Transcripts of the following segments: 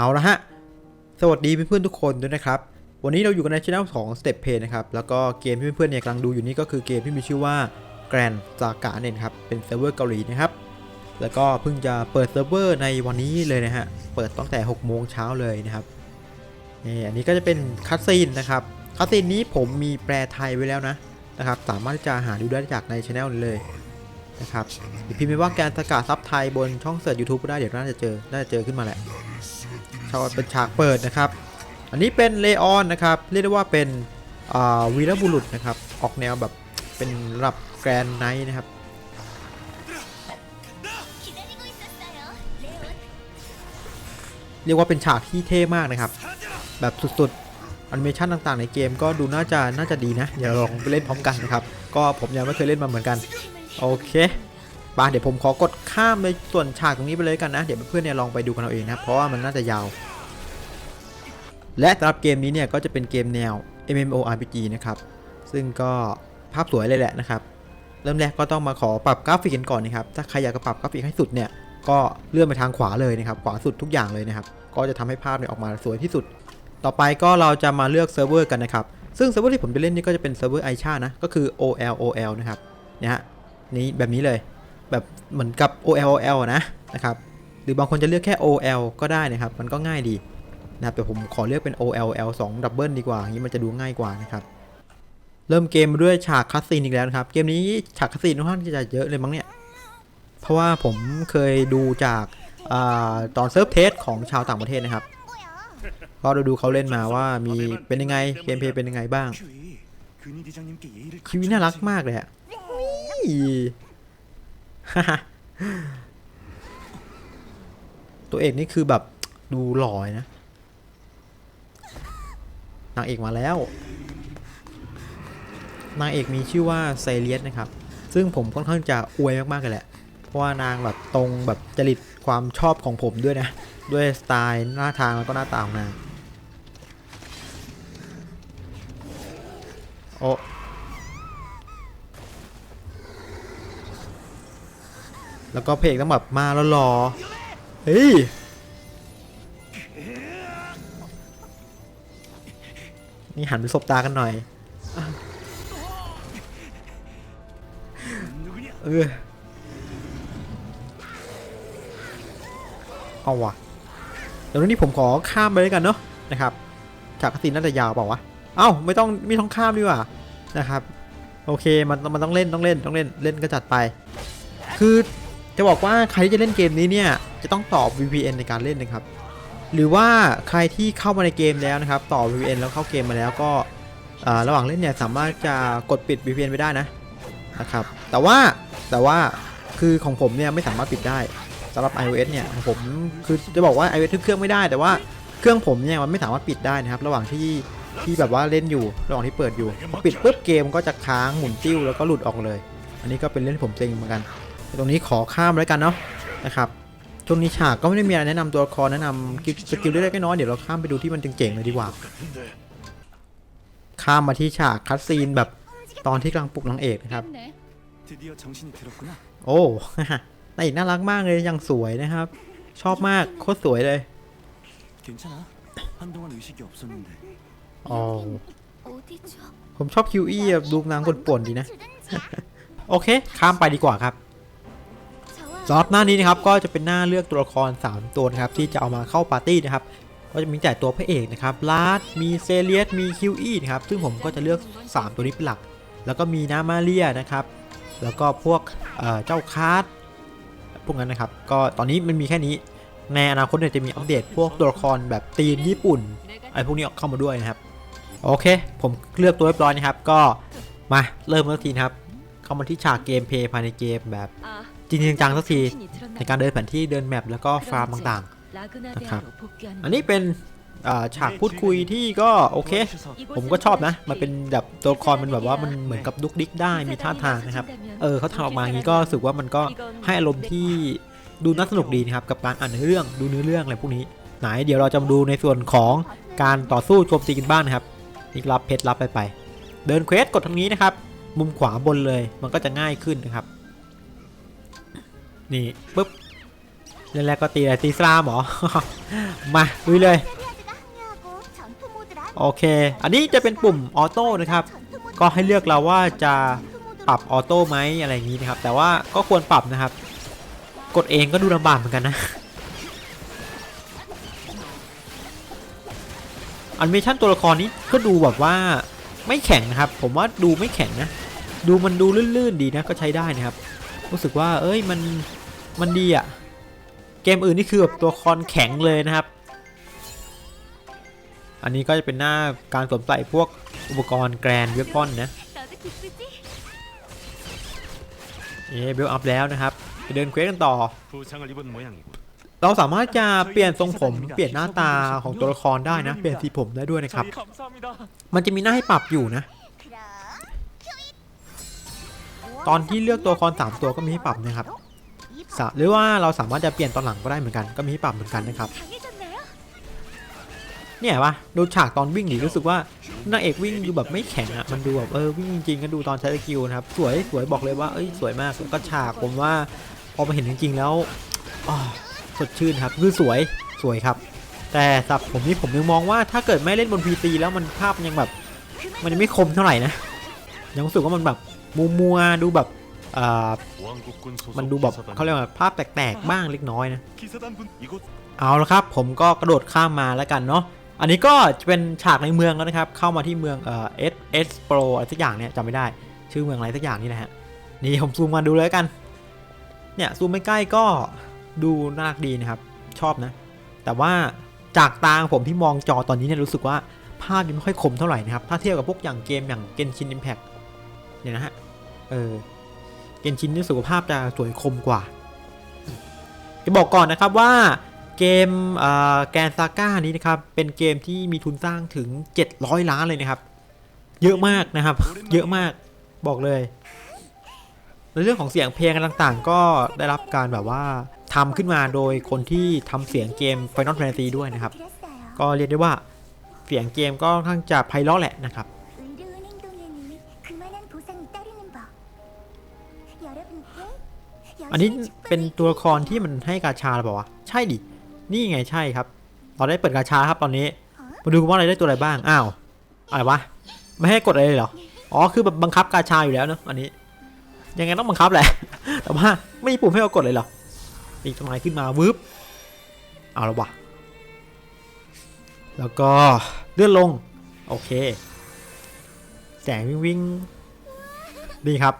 เอาละฮะ สวัสดีเพื่อนๆทุกคนด้วยนะครับ วันนี้เราอยู่กันในช่องของ Step Play นะครับ แล้วก็เกมที่เพื่อนๆเนี่ยกำลังดูอยู่นี่ก็คือเกมที่มีชื่อว่า Grand Saga เนี่ยครับ เป็นเซิร์ฟเวอร์เกาหลีนะครับ แล้วก็เพิ่งจะเปิดเซิร์ฟเวอร์ในวันนี้เลยนะฮะ เปิดตั้งแต่6โมงเช้าเลยนะครับนี่อันนี้ก็จะเป็นคัสซีนนะครับ คัสซีนนี้ผมมีแปลไทยไว้แล้วนะนะครับ สามารถที่จะหาดูได้จากในช anel นี้เลยนะครับหรือพิมพ์ไปว่าแกนสกัดซับไทยบนช่องเสิร์ช YouTube ก็ได้เดี๋ยวน่าจะเจอ น่าจะเจอขึ้นมาแหละ ชาวเป็นฉากเปิดนะครับ อันนี้เป็นเลออนนะครับ เรียกได้ว่าเป็นวีรบุรุษนะครับ ออกแนวแบบเป็นระดับแกรนไนท์นะครับเรียกว่าเป็นฉากที่เท่มากนะครับ แบบสุดๆแอนิเมชันต่างๆ ในเกมก็ดูน่าจะน่าจะดีนะ เดี๋ยวลองไปเล่นพร้อมกันนะครับ ก็ผมยังไม่เคยเล่นมาเหมือนกัน โอเค ปาเดี๋ยวผมขอกดข้ามในส่วนฉากตรงนี้ไปเลยกันนะ เดี๋ยวเพื่อนๆเนี่ยลองไปดูกันเอาเองนะ เพราะว่ามันน่าจะยาว และสำหรับเกมนี้เนี่ยก็จะเป็นเกมแนว MMORPG นะครับ ซึ่งก็ภาพสวยเลยแหละนะครับ เริ่มแรกก็ต้องมาขอปรับกราฟิกกันก่อนนะครับ ถ้าใครอยากจะปรับกราฟิกให้สุดเนี่ย ก็เลื่อนไปทางขวาเลยนะครับ ขวาสุดทุกอย่างเลยนะครับ ก็จะทำให้ภาพเนี่ยออกมาสวยที่สุด ต่อไปก็เราจะมาเลือกเซิร์ฟเวอร์กันนะครับ ซึ่งเซิร์ฟเวอร์ที่ผมจะเล่นนี่ก็จะเป็นเซิร์ฟเวอร์ไอชานะ ก็คือ OLOL นะครับเนี่ยฮะ นี่แบบนี้เลย แบบเหมือนกับ OL OL นะนะครับหรือบางคนจะเลือกแค่ OL ก็ได้นะครับ มันก็ง่ายดีนะครับแต่ผมขอเลือกเป็น OL L 2 Double ดีกว่าอย่างนี้มันจะดูง่ายกว่านะครับเริ่มเกมด้วยฉากคัสซีนอีกแล้วนะครับ เกมนี้ฉากคัสซีนค่อนข้างจะเยอะเลยมั้งเนี่ย เพราะว่าผมเคยดูจากอตอนเซิร์ฟเทสของชาวต่างประเทศนะครับ ก็ดูเขาเล่นมาว่ามีเป็นยังไงเกมเพย์เป็นยังไงบ้าง คิวน่ารักมากเลยอะ ตัวเอกนี่คือแบบดูหล่อยนะ นางเอกมาแล้ว นางเอกมีชื่อว่าไซเลียสนะครับ ซึ่งผมค่อนข้างจะอวยมากๆเลยแหละ เพราะว่านางแบบตรงแบบจริตความชอบของผมด้วยนะ ด้วยสไตล์หน้าทางแล้วก็หน้าตาของนางโอ้ แล้วก็เพลงต้องแบบมาแล้วรอเฮ้ยนี่หันไปสบตากันหน่อยเออเอาวะเดี๋ยวนี้ผมขอข้ามไปเลยกันเนาะนะครับฉากสินน่าจะยาวเปล่าวะเอ้าไม่ต้องไม่ต้องข้ามดีกว่านะครับ โอเคมันมันต้องเล่นต้องเล่นต้องเล่นเล่นก็จัดไป คือ จะบอกว่าใครที่จะเล่นเกมนี้เนี่ยจะต้องต่อ VPN ในการเล่นนะครับ หรือว่าใครที่เข้ามาในเกมแล้วนะครับ ต่อ VPN แล้วเข้าเกมมาแล้วก็ระหว่างเล่นเนี่ยสามารถจะกดปิด VPN ไปได้นะนะครับ แต่ว่าแต่ว่าคือของผมเนี่ยไม่สามารถปิดได้สำหรับ iOS เนี่ยของผมคือจะบอกว่า iOS ทุกเครื่องไม่ได้ แต่ว่าเครื่องผมเนี่ยมันไม่สามารถปิดได้นะครับ ระหว่างที่ที่แบบว่าเล่นอยู่ระหว่างที่เปิดอยู่พอปิดปุ๊บเกมก็จะค้างหมุนติ้วแล้วก็หลุดออกเลย อันนี้ก็เป็นเรื่องที่ผมเซ็งเหมือนกัน ตรงนี้ขอข้ามแล้กันเนาะนะครับช่วงนี้ฉากก็ไม่ได้มีอะไรแนะนำตัวละครแนะนำสกิลเล็กๆน้อยเดี๋ยวเราข้ามไปดูที่มันเจ๋งๆเลยดีกว่า ข้ามมาที่ฉากคัดซีนแบบตอนที่กำลังปลุกนางเอกนะครับ โอ้นางเอกน่ารักมากเลยยังสวยนะครับ ชอบมากโคตรสวยเลยโอ้ผมชอบคิวอี้ดูนางกลป่วนดีนะ โอเค ข้ามไปดีกว่าครับ สำหรับหน้านี้นะครับก็จะเป็นหน้าเลือกตัวละคร 3 ตัวนะครับที่จะเอามาเข้าปาร์ตี้นะครับก็จะมีแต่ตัวพระเอกนะครับลาดมีเซเลียสมีคิวอีนะครับซึ่งผมก็จะเลือก 3 ตัวนี้เป็นหลัก แล้วก็มีนามาเรียนะครับแล้วก็พวกเเจ้าคาร์ดพวกนั้นนะครับ ก็ตอนนี้มันมีแค่นี้ในอนาคตเนี่ยจะมีอัปเดตพวกตัวละครแบบตีมญี่ปุ่นไอ้พวกนี้เข้ามาด้วยนะครับโอเค ผมเลือกตัวเรียบร้อยนะครับ ก็มาเริ่มกันสักทีนะครับเข้ามาที่ฉากเกมเพย์ภายในเกมแบบ, จริงๆจังๆสักทีในในการเดินแผนที่เดินแมปแล้วก็ฟาร์มต่างนะครับๆอันนี้เป็นอ่าฉากพูดคุยที่ก็โอเค ผมก็ชอบนะ มันเป็นแบบตัวละครมันแบบว่ามันเหมือนกับดุกดิกได้มีท่าทางนะครับ เออเขาทำออกมาอย่างนี้ก็รู้สึกว่ามันก็ให้อารมณ์ที่ดูน่าสนุกดีนะครับกับการอ่านเนื้อเรื่องดูเนื้อเรื่องอะไรพวกนี้ไหนเดี๋ยวเราจะมาดูในส่วนของการต่อสู้โจมตีกันบ้างนะครับนี่รับเพชรรับไปไป เดินเควสกดทางนี้นะครับ มุมขวาบนเลยมันก็จะง่ายขึ้นนะครับ นี่ปุ๊บเรื่องแรกก็ตีอะไรตีสลามหรอ มาลุยเลย โอเค อันนี้จะเป็นปุ่มออโต้นะครับ ก็ให้เลือกเราว่าจะปรับออโต้ไหมอะไรอย่างนี้นะครับ แต่ว่าก็ควรปรับนะครับ กดเองก็ดูลำบากเหมือนกันนะ อันเมชั่นตัวละครนี้ก็ดูแบบว่าไม่แข็งนะครับ ผมว่าดูไม่แข็งนะ ดูมันดูลื่นๆดีนะก็ใช้ได้นะครับ รู้สึกว่า เอ้ยมัน มันดีอะเกมอื่นนี่คือแบบตัวคอนแข็งเลยนะครับ อันนี้ก็จะเป็นหน้าการสวมใส่พวกอุปกรณ์แกรนเวฟอนนะเอ๊เบลอัพแล้วนะครับไปเดินเควสกันต่อ เราสามารถจะเปลี่ยนทรงผม เปลี่ยนหน้าตาของตัวละครได้นะ เปลี่ยนสีผมได้ด้วยนะครับ มันจะมีหน้าให้ปรับอยู่นะ ตอนที่เลือกตัวละครสามตัวก็มีให้ปรับนะครับ หรือว่าเราสามารถจะเปลี่ยนตอนหลังก็ได้เหมือนกันก็มีปรับเหมือนกันนะครับ เนี่ยวะดูฉากตอนวิ่งหนีรู้สึกว่านางเอกวิ่งดูแบบไม่แข็งอะมันดูแบบเออวิ่งจริงๆก็ดูตอนใช้สกิลนะครับสวยสวยบอกเลยว่าเอ้ยสวยมากก็ฉากผมว่าพอมาเห็นจริง ๆ แล้วสดชื่นครับคือสวยสวยครับ แต่สับผมนี่ผมยังมองว่าถ้าเกิดไม่เล่นบน PC แล้วมันภาพยังแบบ มันยังไม่คมเท่าไหร่นะยังรู้สึกว่ามันแบบมัวมัวดูแบบ มันดูแบบเขาเรียกว่าภาพแตกๆบ้างเล็กน้อยนะ เอาละครับ ผมก็กระโดดข้ามมาแล้วกันเนาะอันนี้ก็จะเป็นฉากในเมืองแล้วนะครับ เข้ามาที่เมืองเอ่อเอสเอสโปรอะไรสักอย่างเนี่ยจำไม่ได้ ชื่อเมืองอะไรสักอย่างนี่นะฮะนี่ผมซูมมาดูเลยกัน เนี่ยซูมไม่ใกล้ก็ดูน่าดีนะครับ ชอบนะ แต่ว่าจากตาผมที่มองจอตอนนี้เนี่ยรู้สึกว่าภาพยังไม่ค่อยคมเท่าไหร่นะครับ ถ้าเทียบกับพวกอย่างเกมอย่างเกนชินอิมแพกเนี่ยนะฮะเออ เกนชินนี้สึกว่าภาพจะสวยคมกว่า จะบอกก่อนนะครับว่าเกมแกนซาก้านี้นะครับ เป็นเกมที่มีทุนสร้างถึง 700 ล้านเลยนะครับ เยอะมากนะครับ เยอะมากบอกเลย ในเรื่องของเสียงเพลงต่างๆ ก็ได้รับการแบบว่าทำขึ้นมาโดยคนที่ทำเสียงเกม Final Fantasy ด้วยนะครับ ก็เรียกได้ว่าเสียงเกมก็ค่อนข้างจะไพเราะแหละนะครับ อันนี้เป็นตัวละครที่มันให้กาชาหรือเปล่าวะใช่ดิ นี่ไงใช่ครับ เราได้เปิดกาชาครับตอนนี้ มาดูว่าอะไรได้ตัวอะไรบ้าง อ้าว อะไรวะ ไม่ให้กดอะไรเลยเหรอ อ๋อ คือแบบบังคับกาชาอยู่แล้วเนอะอันนี้ ยังไงต้องบังคับแหละ แต่ว่าไม่มีปุ่มให้เรากดเลยเหรอตีต้นไม้ขึ้นมาวืบเอาละวะ แล้วก็เลื่อนลง โอเค แสงวิ่งวิ่งดีครับ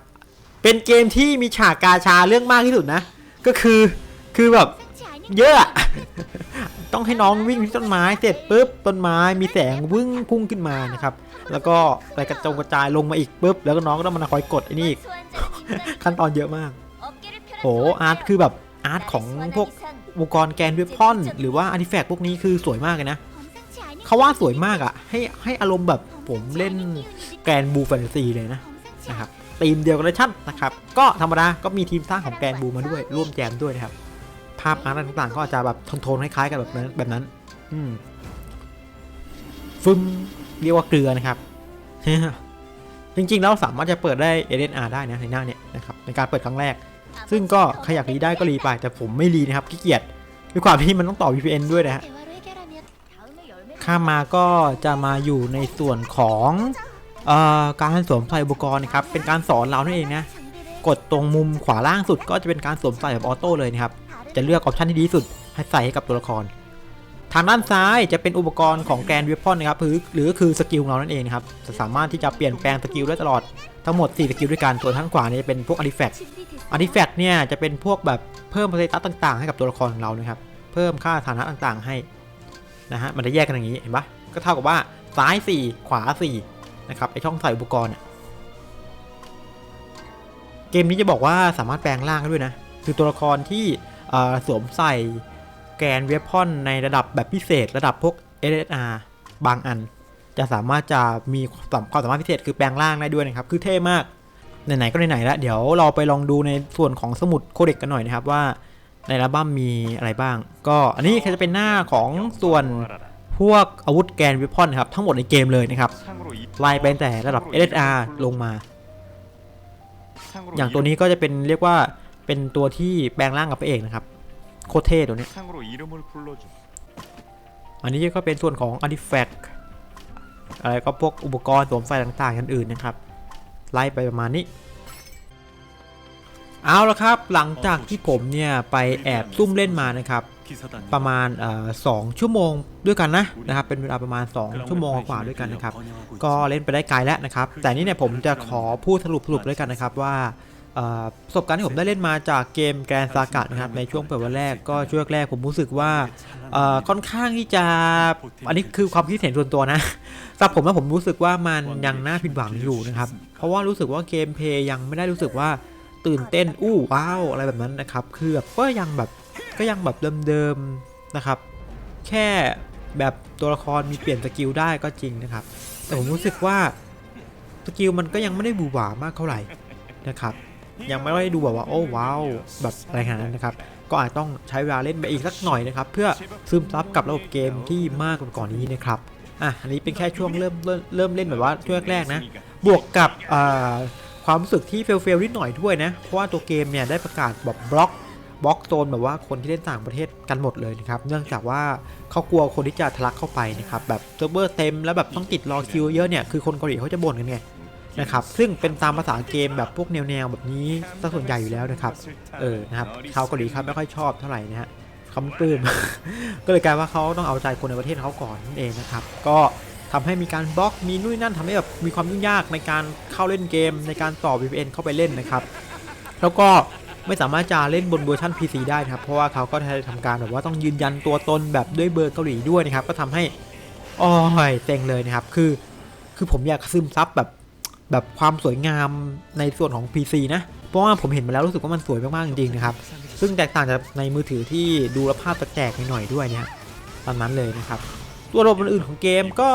เป็นเกมที่มีฉากกาชาเรื่องมากที่สุดนะ ก็คือคือแบบเยอะ ต้องให้น้องวิ่งที่ต้นไม้เสร็จปุ๊บต้นไม้มีแสงวึ่งพุ่งขึ้นมานะครับ แล้วก็ไปกระจงกระจายลงมาอีกปุ๊บแล้วก็น้องก็ต้องมาคอยกดไอ้นี่ขั้นตอนเยอะมากโหอาร์ตคือแบบอาร์ตของพวกอุปกรณ์แกนเวพอน หรือว่าอาร์ติแฟกต์พวกนี้คือสวยมากเลยนะเขาว่าสวยมากอะ่ะให้ให้อารมณ์แบบผมเล่นแกนบูแฟนซีเลยนะนะครับ ทีมเดียวกันเลยชั่นนะครับ ก็ธรรมดาก็มีทีมสร้างของแกนบูมาด้วยร่วมแจมด้วยนะครับ ภาพการ์ดต่างๆ ก็อาจจะแบบโทนๆคล้ายๆกันแบบนั้นแบบนั้น อืฟึมเรียกว่าเกลือนะครับจริงๆแล้วสามารถจะเปิดได้เอเดนอาได้นะในหน้าเนี่ยนะครับในการเปิดครั้งแรก ซึ่งก็ใครอยากรีได้ก็รีไปแต่ผมไม่รีนะครับขี้เกียจด้วยความที่มันต้องต่อ VPN ด้วยนะฮะข้ามาก็จะมาอยู่ในส่วนของ การสวมใส่อุปกรณ์นะครับเป็นการสอนเรานั่นเองนะกดตรงมุมขวาล่างสุดก็จะเป็นการสวมใส่แบบออโต้เลยนะครับจะเลือกออปชันที่ดีสุดให้ใส่ให้กับตัวละคร ทางด้านซ้ายจะเป็นอุปกรณ์ของแกนเวพอนนะครับหรือคือสกิลเรานั่นเองนะครับจะสามารถที่จะเปลี่ยนแปลงสกิลได้ตลอดทั้งหมด 4 สกิลด้วยกันส่วนทางขวานี่จะเป็นพวกอาร์ติแฟกต์อาร์ติแฟกต์เนี่ยจะเป็นพวกแบบเพิ่มพลังต่าง ๆ ให้กับตัวละครของเรานะครับเพิ่มค่าฐานะต่างๆ ให้นะฮะมันจะแยกกันอย่างนี้เห็นปะก็เท่ากับว่าซ้าย 4 ขวา 4 นะครับไอช่องใส่อุปกรณ์เกมนี้จะบอกว่าสามารถแปลงร่างได้ด้วยนะ คือตัวละครที่สวมใส่แกนเวพอนในระดับแบบพิเศษ ระดับพวก SSR บางอัน จะสามารถจะมีความสามารถพิเศษคือแปลงร่างได้ด้วยนะครับ คือเท่มาก ไหนๆก็ไหนๆแล้ว เดี๋ยวเราไปลองดูในส่วนของสมุดโคเด็กกันหน่อยนะครับว่าในรับั้มมีอะไรบ้าง ก็อันนี้จะเป็นหน้าของส่วน พวกอาวุธแกนวิพอนครับทั้งหมดในเกมเลยนะครับไล่ไปแต่ระดับ LSR ลงมา อย่างตัวนี้ก็จะเป็นเรียกว่าเป็นตัวที่แปลงร่างกับพระเอกนะครับ โคเท่ตัวนี้ อันนี้ก็เป็นส่วนของอาร์ติแฟกอะไรก็พวกอุปกรณ์สวมใส่ต่างๆอื่นนะครับ ไล่ไปประมาณนี้ เอาละครับหลังจากที่ผมเนี่ยไปแอบซุ่มเล่นมานะครับ ประมาณเอ่อสองชั่วโมงด้วยกันนะนะครับเป็นเวลาประมาณ 2 ชั่วโมงกว่าด้วยกันนะครับก็เล่นไปได้ไกลแล้วนะครับ แต่นี่เนี่ยผมจะขอพูดสรุปสรุปด้วยกันนะครับว่าเอ่อประสบการณ์ที่ผมได้เล่นมาจากเกมแกรนซากะนะครับในช่วงเปิดวันแรกก็ช่วงแรกผมรู้สึกว่าเอ่อค่อนข้างที่จะอันนี้คือความคิดเห็นส่วนตัวนะสำหรับผมแล้วผมรู้สึกว่ามันยังน่าผิดหวังอยู่นะครับเพราะว่ารู้สึกว่าเกมเพลย์ยังไม่ได้รู้สึกว่าตื่นเต้นอู้ว้าวอะไรแบบนั้นนะครับคือแบบก็ยังแบบ ก็ยังแบบเดิมๆนะครับ แค่แบบตัวละครมีเปลี่ยนสกิลได้ก็จริงนะครับ แต่ผมรู้สึกว่าสกิลมันก็ยังไม่ได้บูหวามากเท่าไหร่นะครับ ยังไม่ได้ดูแบบว่าโอ้ว้าวแบบอะไรขนาดนั้นนะครับ ก็อาจต้องใช้เวลาเล่นไปอีกสักหน่อยนะครับ เพื่อซึมซับกับระบบเกมที่มากกว่าก่อนนี้นะครับอะอันนี้เป็นแค่ช่วงเริ่มเริ่มเล่นแบบว่าช่วงแรกๆนะ บวกกับความรู้สึกที่เฟลเฟลนิดหน่อยด้วยนะ เพราะว่าตัวเกมเนี่ยได้ประกาศแบบบล็อก บล็อกโซนแบบว่าคนที่เล่นต่างประเทศกันหมดเลยนะครับ เนื่องจากว่าเขากลัวคนที่จะทะลักเข้าไปนะครับแบบเซิร์ฟเวอร์เต็มแล้วแบบต้องติดรอคิวเยอะเนี่ยคือคนเกาหลีเขาจะบ่นกันไงนะครับซึ่งเป็นตามภาษาเกมแบบพวกแนวๆแบบนี้ซะส่วนใหญ่อยู่แล้วนะครับเออนะครับชาวเกาหลีครับไม่ค่อยชอบเท่าไหร่นะฮะเขาไม่ปลื้มก็เลยกลายว่าเขาต้องเอาใจคนในประเทศเขาก่อนนั่นเองนะครับก็ทำให้มีการบล็อกมีนู่นนนั่นทำให้แบบมีความยุ่งยากในการเข้าเล่นเกมในการต่อ VPN เข้าไปเล่นนะครับ แล้วก็ ไม่สามารถจะเล่นบนเวอร์ชัน PC ได้นะครับ เพราะว่าเขาก็ได้ทำการแบบว่าต้องยืนยันตัวตนแบบด้วยเบอร์เกาหลีด้วยนะครับ ก็ทำให้อ้ยเต็งเลยนะครับ คือ คือผมอยากซึมซับแบบแบบความสวยงามในส่วนของ PC นะ เพราะว่าผมเห็นมาแล้วรู้สึกว่ามันสวยมากๆจริงๆนะครับ ซึ่งแตกต่างจากในมือถือที่ดูแลภาพแตกๆหน่อยๆด้วยเนี่ยตามนั้นเลยนะครับตัวระบบอื่นๆของเกมก็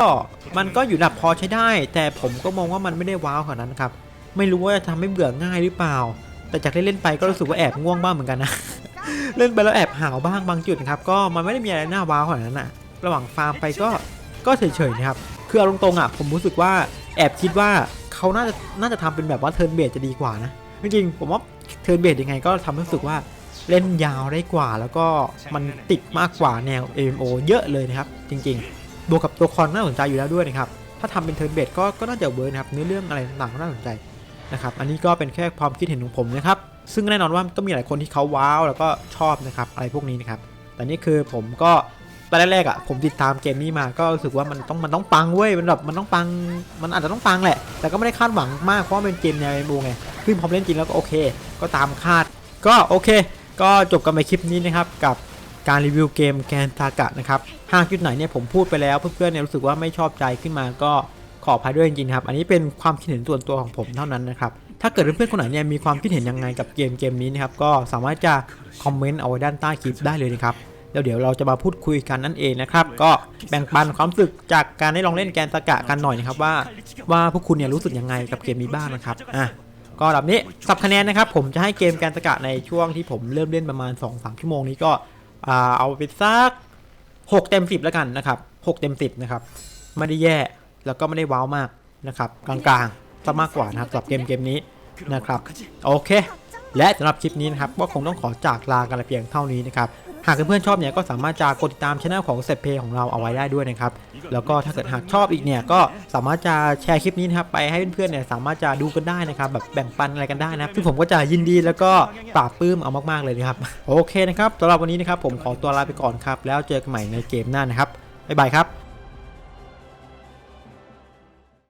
มันก็อยู่ระดับพอใช้ได้ แต่ผมก็มองว่ามันไม่ได้ว้าวขนาดนั้นครับ ไม่รู้ว่าจะทำให้เบื่อง่ายหรือเปล่า แต่จากเล่นๆไปก็รู้สึกว่าแอบง่วงบ้างเหมือนกันนะ เล่นไปแล้วแอบหาวบ้างบางจุดนะครับ ก็มันไม่ได้มีอะไรน่าว้าวขนาดนั้นนะระหว่างฟาร์มไปก็ก็เฉยๆนะครับ คือเอาตรงๆอะผมรู้สึกว่าแอบคิดว่าเขาน่าจะน่าจะทำเป็นแบบว่าเทิร์นเบสจะดีกว่านะ จริงๆผมว่าเทิร์นเบสยังไงก็ทำให้รู้สึกว่าเล่นยาวได้กว่า แล้วก็มันติดมากกว่าแนว MMO เยอะเลยนะครับ จริงๆบวกกับตัวคอนน่าสนใจอยู่แล้วด้วยนะครับ ถ้าทำเป็นเทิร์นเบสก็ก็น่าจะเวิร์กนะครับเนื้อเรื่องอะไรต่างๆก็น่าสนใจ นะครับอันนี้ก็เป็นแค่ความคิดเห็นของผมนะครับซึ่งแน่นอนว่าก็มีหลายคนที่เขาว้าวแล้วก็ชอบนะครับอะไรพวกนี้นะครับแต่นี่คือผมก็ตอนแรกๆอะผมติดตามเกมนี้มาก็รู้สึกว่ามันต้องมันต้องปังเว้ยมันแบบมันต้องปังมันอาจจะต้องปังแหละ แต่ก็ไม่ได้คาดหวังมากเพราะเป็นเกมแนว MMO ไงซึ่งพอเล่นจริงแล้วก็โอเค ก็ตามคาด ก็โอเค ก็จบกันไปคลิปนี้นะครับกับการรีวิวเกมแกนทากะนะครับหากจุดไหนเนี่ยผมพูดไปแล้วเพื่อนๆเนี่ยรู้สึกว่าไม่ชอบใจขึ้นมาก็ ขออภัยด้วยจริงๆครับ อันนี้เป็นความคิดเห็นส่วนตัวของผมเท่านั้นนะครับ ถ้าเกิดเพื่อนๆคนไหนเนี่ยมีความคิดเห็นยังไงกับเกมเกมนี้นะครับ ก็สามารถจะคอมเมนต์เอาไว้ด้านใต้คลิปได้เลยนะครับแล้วเดี๋ยวเราจะมาพูดคุยกันนั่นเองนะครับ ก็แบ่งปันความรู้สึกจากการได้ลองเล่นแกนตากะกันหน่อยนะครับว่าว่าพวกคุณเนี่ยรู้สึกยังไงกับเกมนี้บ้างนะครับอะก็แบบนี้สับคะแนนนะครับ ผมจะให้เกมแการตะกะในช่วงที่ผมเริ่มเล่นประมาณ 2-3 ชั่วโมงนี้ก็เอาไปสัก 6 เต็ม 10 แล้วกันนะครับ 6 เต็ม 10 นะครับ ไม่ได้แย่ แล้วก็ไม่ได้ว้าวมากนะครับ กลางๆซะมากกว่านะครับสำหรับเกมเกมนี้นะครับโอเค และสำหรับคลิปนี้นะครับก็คงต้องขอจากลากันเพียงเท่านี้นะครับหากเพื่อนๆชอบเนี่ยก็สามารถจะกดติดตามช่องของเซตเพย์ของเราเอาไว้ได้ด้วยนะครับ แล้วก็ถ้าเกิดหากชอบอีกเนี่ยก็สามารถจะแชร์คลิปนี้นะครับไปให้เพื่อนๆเนี่ยสามารถจะดูกันได้นะครับแบบแบ่งปันอะไรกันได้นะซึ่งผมก็จะยินดีแล้วก็ปราบปื้มเอามากๆเลยนะครับโอเคนะครับสำหรับวันนี้นะครับผมขอตัวลาไปก่อนครับแล้วเจอกันใหม่ในเกมหน้านะครับบ๊ายบายครับ